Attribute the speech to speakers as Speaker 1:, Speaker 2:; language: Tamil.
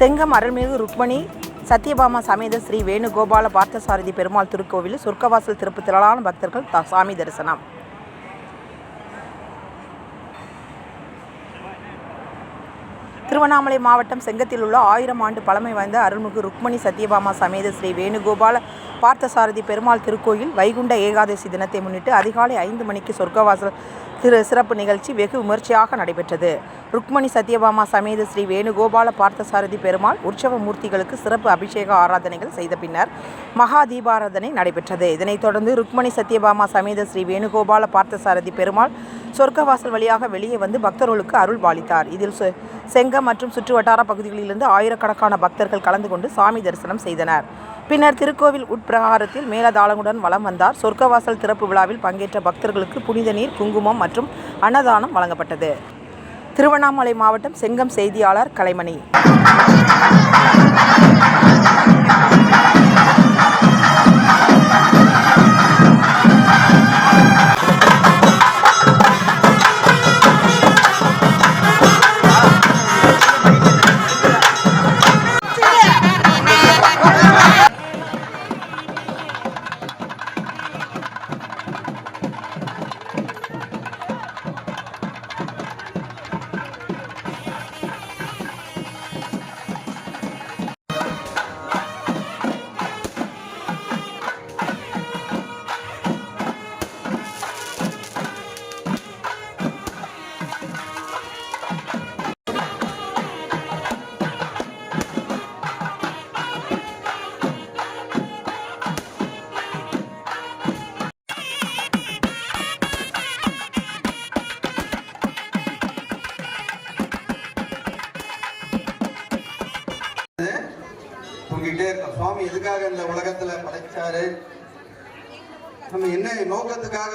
Speaker 1: செங்கம் அருள்மிகு ருக்மணி சத்யபாமா சமேத ஸ்ரீ வேணுகோபால பார்த்தசாரதி பெருமாள் திருக்கோவிலில் சொர்க்கவாசல் திருப்பு திரளான பக்தர்கள் த- சாமி தரிசனம். திருவண்ணாமலை மாவட்டம் செங்கத்தில் உள்ள ஆயிரம் ஆண்டு பழமை வாய்ந்த அருள்மிகு ருக்மணி சத்யபாமா சமேத ஸ்ரீ வேணுகோபால பார்த்தசாரதி பெருமாள் திருக்கோயில் வைகுண்ட ஏகாதசி தினத்தை முன்னிட்டு அதிகாலை ஐந்து மணிக்கு சொர்க்கவாசல் திரு சிறப்பு நிகழ்ச்சி வெகு விமர்சையாக நடைபெற்றது. ருக்மணி சத்யபாமா சமேத ஸ்ரீ வேணுகோபால பார்த்தசாரதி பெருமாள் உற்சவ மூர்த்திகளுக்கு சிறப்பு அபிஷேக ஆராதனைகள் செய்த பின்னர் மகா தீபாராதனை நடைபெற்றது. இதனைத் தொடர்ந்து ருக்மணி சத்யபாமா சமேத ஸ்ரீ வேணுகோபால பார்த்தசாரதி பெருமாள் சொர்க்கவாசல் வழியாக வெளியே வந்து பக்தர்களுக்கு அருள் பாலித்தார். இதில் செங்கம் மற்றும் சுற்றுவட்டார பகுதிகளிலிருந்து ஆயிரக்கணக்கான பக்தர்கள் கலந்து கொண்டு சாமி தரிசனம் செய்தனர். பின்னர் திருக்கோவில் பிரகாரத்தில் மேலதாளங்களுடன் வலம் வந்தார். சொர்க்கவாசல் திறப்பு விழாவில் பங்கேற்ற பக்தர்களுக்கு புனித நீர் குங்குமம் மற்றும் அன்னதானம் வழங்கப்பட்டது. திருவண்ணாமலை மாவட்டம் செங்கம் செய்தியாளர் கலைமணி.
Speaker 2: உங்ககிட்டே இருக்கோம். சுவாமி எதுக்காக இந்த உலகத்துல படைச்சாரு? நம்ம என்ன நோக்கத்துக்காக